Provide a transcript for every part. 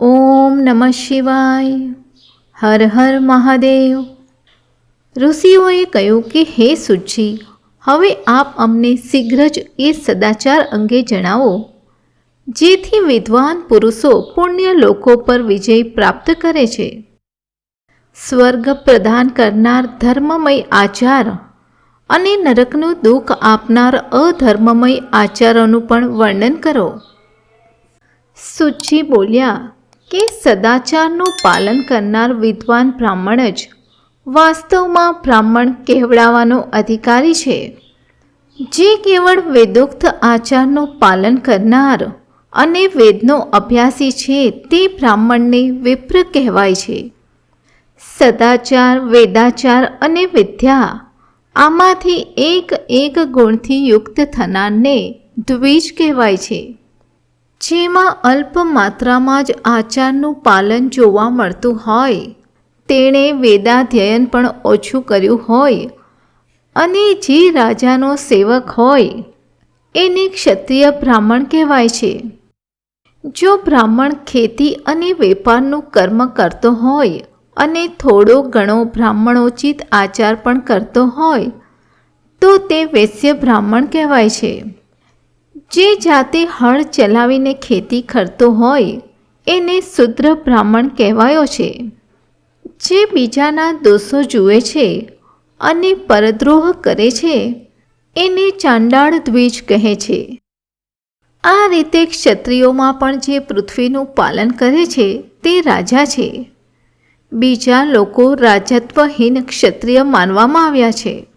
ઓમ નમઃ શિવાય. હર હર મહાદેવ. ઋષિઓએ કહ્યું કે, હે સુજી, હવે આપ અમને શીઘ્ર જ એ સદાચાર અંગે જણાવો, જેથી વિદ્વાન પુરુષો પુણ્ય લોકો પર વિજય પ્રાપ્ત કરે છે. સ્વર્ગ પ્રદાન કરનાર ધર્મમય આચાર અને નરકનું દુઃખ આપનાર અધર્મમય આચારોનું પણ વર્ણન કરો. સુચિ બોલ્યા કે સદાચારનું પાલન કરનાર વિદ્વાન બ્રાહ્મણ જ વાસ્તવમાં બ્રાહ્મણ કહેવડાવવાનો અધિકારી છે. જે કેવળ વેદોક્ત આચારનું પાલન કરનાર અને વેદનો અભ્યાસી છે તે બ્રાહ્મણને વિપ્ર કહેવાય છે. સદાચાર, વેદાચાર અને વિદ્યા આમાંથી એક એક ગુણથી યુક્ત થનારને દ્વિજ કહેવાય છે. જેમાં અલ્પ માત્રામાં જ આચારનું પાલન જોવા મળતું હોય. તેણે વેદાધ્યયન પણ ઓછું કર્યું હોય અને જે રાજાનો સેવક હોય, એને ક્ષત્રિય બ્રાહ્મણ કહેવાય છે. જો બ્રાહ્મણ ખેતી અને વેપારનું કર્મ કરતો હોય અને થોડો ઘણો બ્રાહ્મણોચિત આચાર પણ કરતો હોય, તો તે વૈશ્ય બ્રાહ્મણ કહેવાય છે. જે જાતે હળ ચલાવીને ખેતી કરતો હોય, એને શુદ્ર બ્રાહ્મણ કહેવાયો છે. જે બીજાના દોષો જુએ છે અને પરદ્રોહ કરે છે, એને ચાંડાળ દ્વિજ કહે છે. આ રીતે ક્ષત્રિયોમાં પણ જે પૃથ્વીનું પાલન કરે છે, તે રાજા છે. બીજા લોકો રાજત્વહીન ક્ષત્રિય માનવામાં આવ્યા છે.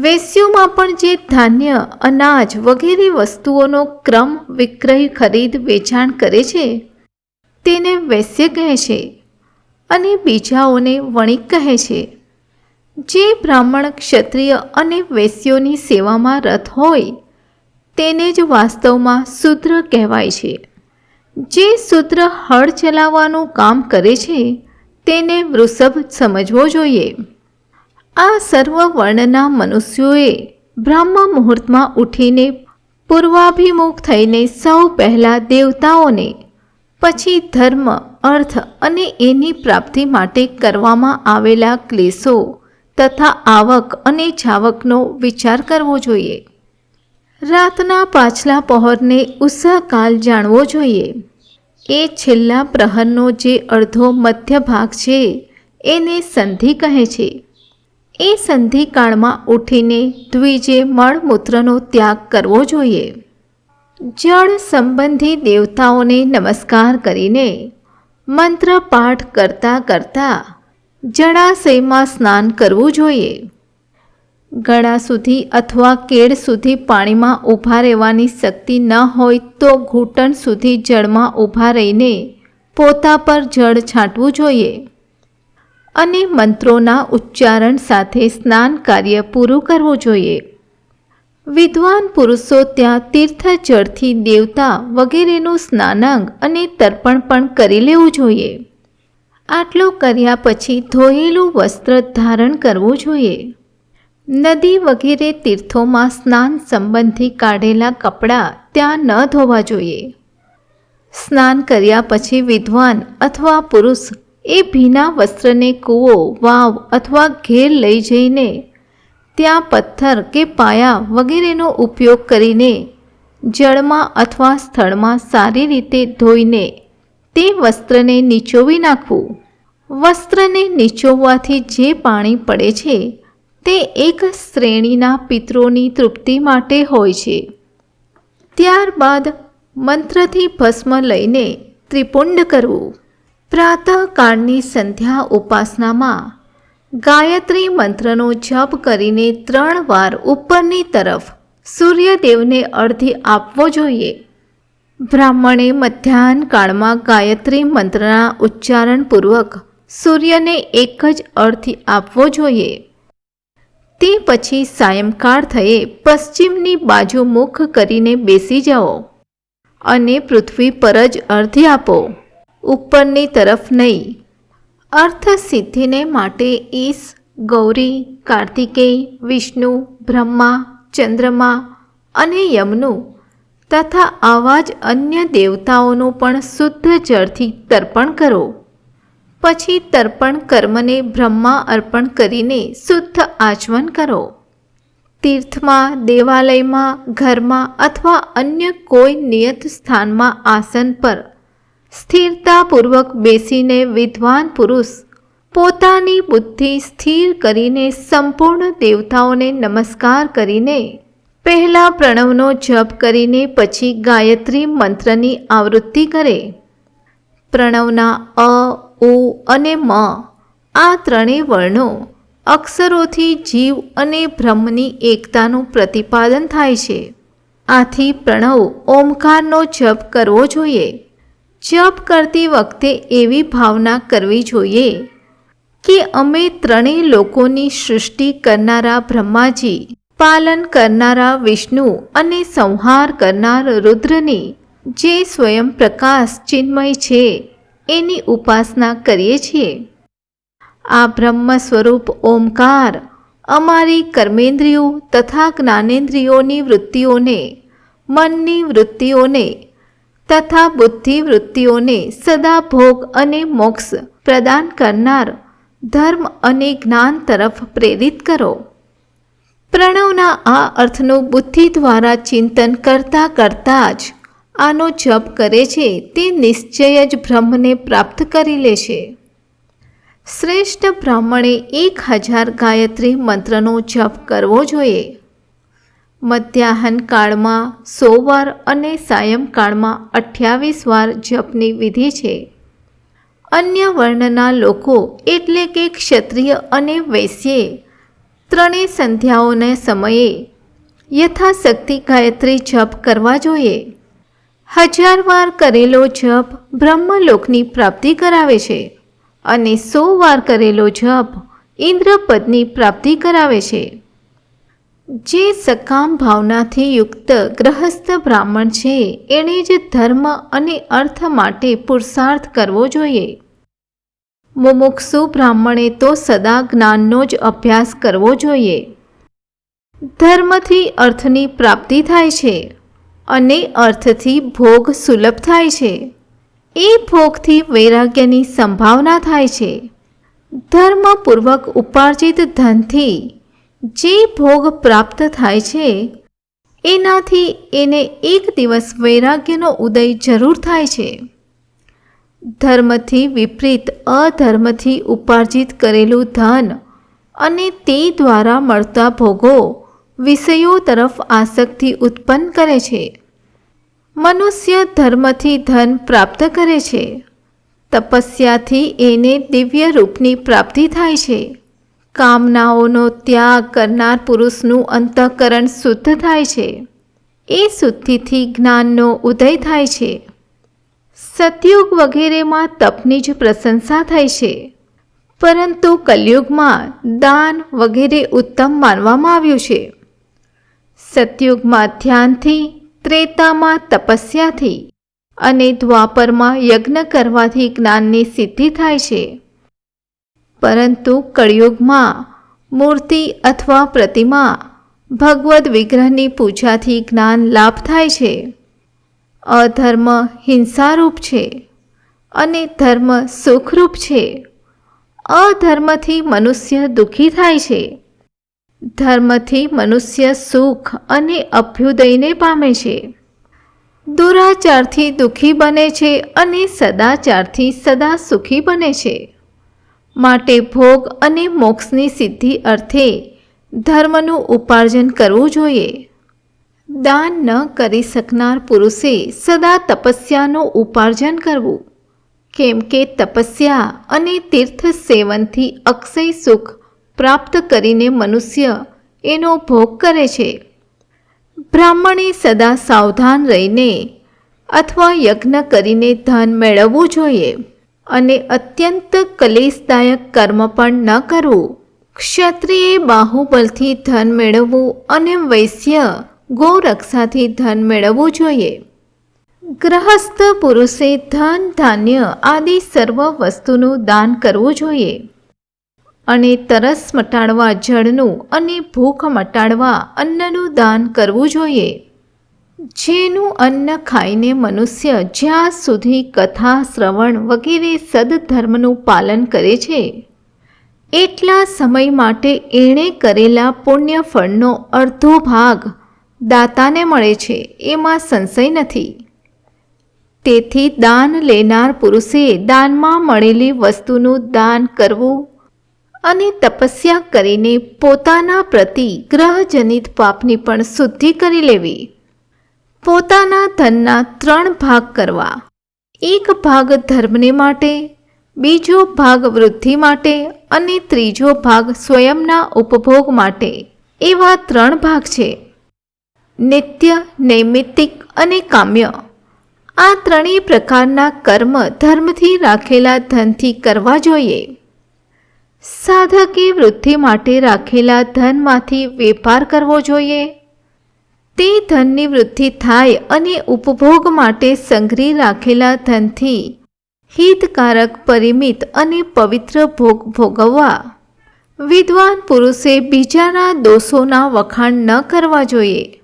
વેશ્યોમાં પણ જે ધાન્ય, અનાજ વગેરે વસ્તુઓનો ક્રમ વિક્રય, ખરીદ, વેચાણ કરે છે, તેને વૈશ્ય કહે છે અને બીજાઓને વણિક કહે છે. જે બ્રાહ્મણ ક્ષત્રિય અને વૈશ્યોની સેવામાં રથ હોય, તેને જ વાસ્તવમાં શૂદ્ર કહેવાય છે. જે શૂદ્ર હળ ચલાવવાનું કામ કરે છે, તેને વૃષભ સમજવો જોઈએ. આ સર્વ વર્ણના મનુષ્યોએ બ્રહ્મ મુહૂર્તમાં ઉઠીને પૂર્વાભિમુખ થઈને સૌ પહેલાં દેવતાઓને, પછી ધર્મ, અર્થ અને એની પ્રાપ્તિ માટે કરવામાં આવેલા ક્લેશો તથા આવક અને જાવકનો વિચાર કરવો જોઈએ. રાતના પાછલા પહોરને ઉષાકાલ જાણવો જોઈએ. એ છેલ્લા પ્રહરનો જે અડધો મધ્ય ભાગ છે, એને સંધિ કહે છે. એ સંધિકાળમાં ઉઠીને દ્વિજે મળમૂત્રનો ત્યાગ કરવો જોઈએ. જળ સંબંધી દેવતાઓને નમસ્કાર કરીને મંત્ર પાઠ કરતાં કરતાં જળાશયમાં સ્નાન કરવું જોઈએ. ગળા સુધી અથવા કેળ સુધી પાણીમાં ઊભા રહેવાની શક્તિ ન હોય તો ઘૂંટણ સુધી જળમાં ઊભા રહીને પોતા પર જળ છાંટવું જોઈએ. અને મંત્રોના ઉચ્ચારણ સાથે સ્નાન કાર્ય પૂરું કરવું જોઈએ. વિદ્વાન પુરુષો ત્યાં તીર્થ જળથી દેવતા વગેરેનું સ્નાનાંગ અને તર્પણ પણ કરી લેવું જોઈએ. આટલું કર્યા પછી ધોયેલું વસ્ત્ર ધારણ કરવું જોઈએ. નદી વગેરે તીર્થોમાં સ્નાન સંબંધી કાઢેલા કપડાં ત્યાં ન ધોવા જોઈએ. સ્નાન કર્યા પછી વિદ્વાન અથવા પુરુષ એ ભીના વસ્ત્રને કૂવો, વાવ અથવા ઘેર લઈ જઈને ત્યાં પથ્થર કે પાયા વગેરેનો ઉપયોગ કરીને જળમાં અથવા સ્થળમાં સારી રીતે ધોઈને તે વસ્ત્રને નીચોવી નાખવું. વસ્ત્રને નીચોવવાથી જે પાણી પડે છે તે એક શ્રેણીના પિત્રોની તૃપ્તિ માટે હોય છે. ત્યારબાદ મંત્રથી ભસ્મ લઈને ત્રિપુંડ કરવું. પ્રાતઃકાળની સંધ્યા ઉપાસનામાં ગાયત્રી મંત્રનો જપ કરીને ત્રણ વાર ઉપરની તરફ સૂર્યદેવને અર્ધી આપવો જોઈએ. બ્રાહ્મણે મધ્યાહન કાળમાં ગાયત્રી મંત્રના ઉચ્ચારણપૂર્વક સૂર્યને એક જ અર્થી આપવો જોઈએ. તે પછી સાયંકાળ થયે પશ્ચિમની બાજુ મુખ કરીને બેસી જાઓ અને પૃથ્વી પર જ અર્ધી આપો. ઉપરની તરફ નહીં. અર્થ સિદ્ધિને માટે ઈશ ગૌરી, કાર્તિકેય, વિષ્ણુ, બ્રહ્મા, ચંદ્રમા અને યમનું તથા આવા જ અન્ય દેવતાઓનું પણ શુદ્ધ જળથી તર્પણ કરો. પછી તર્પણ કર્મને બ્રહ્મા અર્પણ કરીને શુદ્ધ આચમન કરો. તીર્થમાં, દેવાલયમાં, ઘરમાં અથવા અન્ય કોઈ નિયત સ્થાનમાં આસન પર સ્થિરતાપૂર્વક બેસીને વિદ્વાન પુરુષ પોતાની બુદ્ધિ સ્થિર કરીને સંપૂર્ણ દેવતાઓને નમસ્કાર કરીને પહેલાં પ્રણવનો જપ કરીને પછી ગાયત્રી મંત્રની આવૃત્તિ કરે. પ્રણવના અ, ઉ અને મ આ ત્રણેય વર્ણો અક્ષરોથી જીવ અને બ્રહ્મની એકતાનું પ્રતિપાદન થાય છે. આથી પ્રણવ ઓમકારનો જપ કરવો જોઈએ. જપ કરતી વખતે એવી ભાવના કરવી જોઈએ કે અમે ત્રણેય લોકોની સૃષ્ટિ કરનારા બ્રહ્માજી, પાલન કરનારા વિષ્ણુ અને સંહાર કરનાર રુદ્રની જે સ્વયં પ્રકાશ ચિન્મય છે, એની ઉપાસના કરીએ છીએ. આ બ્રહ્મ સ્વરૂપ ઓમકાર અમારી કર્મેન્દ્રિયો તથા જ્ઞાનેન્દ્રિયોની વૃત્તિઓને, મનની વૃત્તિઓને તથા બુદ્ધિ વૃત્તિઓને સદા ભોગ અને મોક્ષ પ્રદાન કરનાર ધર્મ અને જ્ઞાન તરફ પ્રેરિત કરો. પ્રણવના આ અર્થનું બુદ્ધિ દ્વારા ચિંતન કરતાં કરતાં જ આનો જપ કરે છે તે નિશ્ચય જ બ્રહ્મને પ્રાપ્ત કરી લે છે. શ્રેષ્ઠ બ્રાહ્મણે એક હજાર ગાયત્રી મંત્રનો જપ કરવો જોઈએ. મધ્યાહન કાળમાં સો વાર અને સાયંકાળમાં અઠ્યાવીસ વાર જપની વિધિ છે. અન્ય વર્ણના લોકો એટલે કે ક્ષત્રિય અને વૈશ્યે ત્રણેય સંધ્યાઓને સમયે યથાશક્તિ ગાયત્રી જપ કરવા જોઈએ. હજાર વાર કરેલો જપ બ્રહ્મલોકની પ્રાપ્તિ કરાવે છે અને સો વાર કરેલો જપ ઇન્દ્રપદની પ્રાપ્તિ કરાવે છે. જે સકામ ભાવનાથી યુક્ત ગ્રહસ્થ બ્રાહ્મણ છે, એણે જ ધર્મ અને અર્થ માટે પુરુષાર્થ કરવો જોઈએ. મુમુક્ષુ બ્રાહ્મણે તો સદા જ્ઞાનનો જ અભ્યાસ કરવો જોઈએ. ધર્મથી અર્થની પ્રાપ્તિ થાય છે અને અર્થથી ભોગ સુલભ થાય છે. એ ભોગથી વૈરાગ્યની સંભાવના થાય છે. ધર્મપૂર્વક ઉપાર્જિત ધનથી જે ભોગ પ્રાપ્ત થાય છે, એનાથી એને એક દિવસ વૈરાગ્યનો ઉદય જરૂર થાય છે. ધર્મથી વિપરીત અધર્મથી ઉપાર્જિત કરેલું ધન અને તે દ્વારા મળતા ભોગો વિષયો તરફ આસક્તિ ઉત્પન્ન કરે છે. મનુષ્ય ધર્મથી ધન પ્રાપ્ત કરે છે. તપસ્યાથી એને દિવ્ય રૂપની પ્રાપ્તિ થાય છે. કામનાઓનો ત્યાગ કરનાર પુરુષનું અંતઃકરણ શુદ્ધ થાય છે. એ શુદ્ધિથી જ્ઞાનનો ઉદય થાય છે. સતયુગ વગેરેમાં તપની જ પ્રશંસા થાય છે. પરંતુ કલયુગમાં દાન વગેરે ઉત્તમ માનવામાં આવ્યું છે. સતયુગમાં ધ્યાનથી, ત્રેતામાં તપસ્યાથી અને દ્વાપરમાં યજ્ઞ કરવાથી જ્ઞાનની સિદ્ધિ થાય છે. પરંતુ કળિયુગમાં મૂર્તિ અથવા પ્રતિમા ભગવદ્ વિગ્રહની પૂજાથી જ્ઞાન લાભ થાય છે. અધર્મ હિંસારૂપ છે અને ધર્મ સુખરૂપ છે. અધર્મથી મનુષ્ય દુઃખી થાય છે. ધર્મથી મનુષ્ય સુખ અને અભ્યુદયને પામે છે. દુરાચારથી દુઃખી બને છે અને સદાચારથી સદા સુખી બને છે. માટે ભોગ અને મોક્ષની સિદ્ધિ અર્થે ધર્મનું ઉપાર્જન કરવું જોઈએ. દાન ન કરી શકનાર પુરુષે સદા તપસ્યાનું ઉપાર્જન કરવું. કેમ કે તપસ્યા અને તીર્થ સેવનથી અક્ષય સુખ પ્રાપ્ત કરીને મનુષ્ય એનો ભોગ કરે છે. બ્રાહ્મણે સદા સાવધાન રહીને અથવા યજ્ઞ કરીને ધન મેળવવું જોઈએ. અને અત્યંત કલેશદાયક કર્મ પણ ન કરવું. ક્ષત્રિયે બાહુબલથી ધન મેળવવું અને વૈશ્ય ગોરક્ષાથી ધન મેળવવું જોઈએ. ગ્રહસ્થ પુરુષે ધન, ધાન્ય આદિ સર્વ વસ્તુનું દાન કરવું જોઈએ. અને તરસ મટાડવા જળનું અને ભૂખ મટાડવા અન્નનું દાન કરવું જોઈએ. જેનું અન્ન ખાઈને મનુષ્ય જ્યાં સુધી કથા, શ્રવણ વગેરે સદધર્મનું પાલન કરે છે, એટલા સમય માટે એણે કરેલા પુણ્યફળનો અડધો ભાગ દાતાને મળે છે, એમાં સંશય નથી. તેથી દાન લેનાર પુરુષે દાનમાં મળેલી વસ્તુનું દાન કરવું અને તપસ્યા કરીને પોતાના પ્રતિ ગ્રહજનિત પાપની પણ શુદ્ધિ કરી લેવી. પોતાના ધનના ત્રણ ભાગ કરવા. એક ભાગ ધર્મને માટે, બીજો ભાગ વૃદ્ધિ માટે અને ત્રીજો ભાગ સ્વયંના ઉપભોગ માટે. એવા ત્રણ ભાગ છે. નિત્ય, નૈમિત્તિક અને કામ્ય. આ ત્રણેય પ્રકારના કર્મ ધર્મથી રાખેલા ધનથી કરવા જોઈએ. સાધકે વૃદ્ધિ માટે રાખેલા ધનમાંથી વેપાર કરવો જોઈએ. તે ધનની વૃદ્ધિ થાય અને ઉપભોગ માટે સંગ્રહી રાખેલા ધનથી હિતકારક, પરિમિત અને પવિત્ર ભોગ ભોગવવા. વિદ્વાન પુરુષે બીજાના દોષોના વખાણ ન કરવા જોઈએ.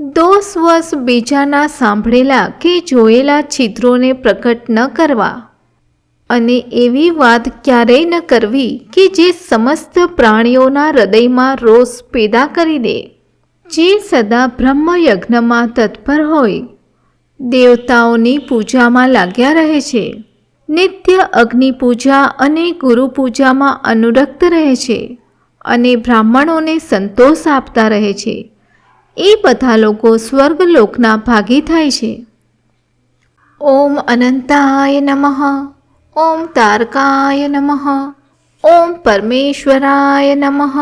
દોષવશ બીજાના સાંભળેલા કે જોયેલા છિદ્રોને પ્રકટ ન કરવા. અને એવી વાત ક્યારેય ન કરવી કે જે સમસ્ત પ્રાણીઓના હૃદયમાં રોષ પેદા કરી દે. જે સદા બ્રહ્મયજ્ઞમાં તત્પર હોય. દેવતાઓની પૂજામાં લાગ્યા રહે છે. નિત્ય અગ્નિ પૂજા અને ગુરુ પૂજામાં અનુરક્ત રહે છે અને બ્રાહ્મણોને સંતોષ આપતા રહે છે. એ બધા લોકો સ્વર્ગલોકના ભાગી થાય છે. ઓમ અનંતાય નમઃ. ઓમ તારકાય નમઃ. ઓમ પરમેશ્વરાય નમઃ.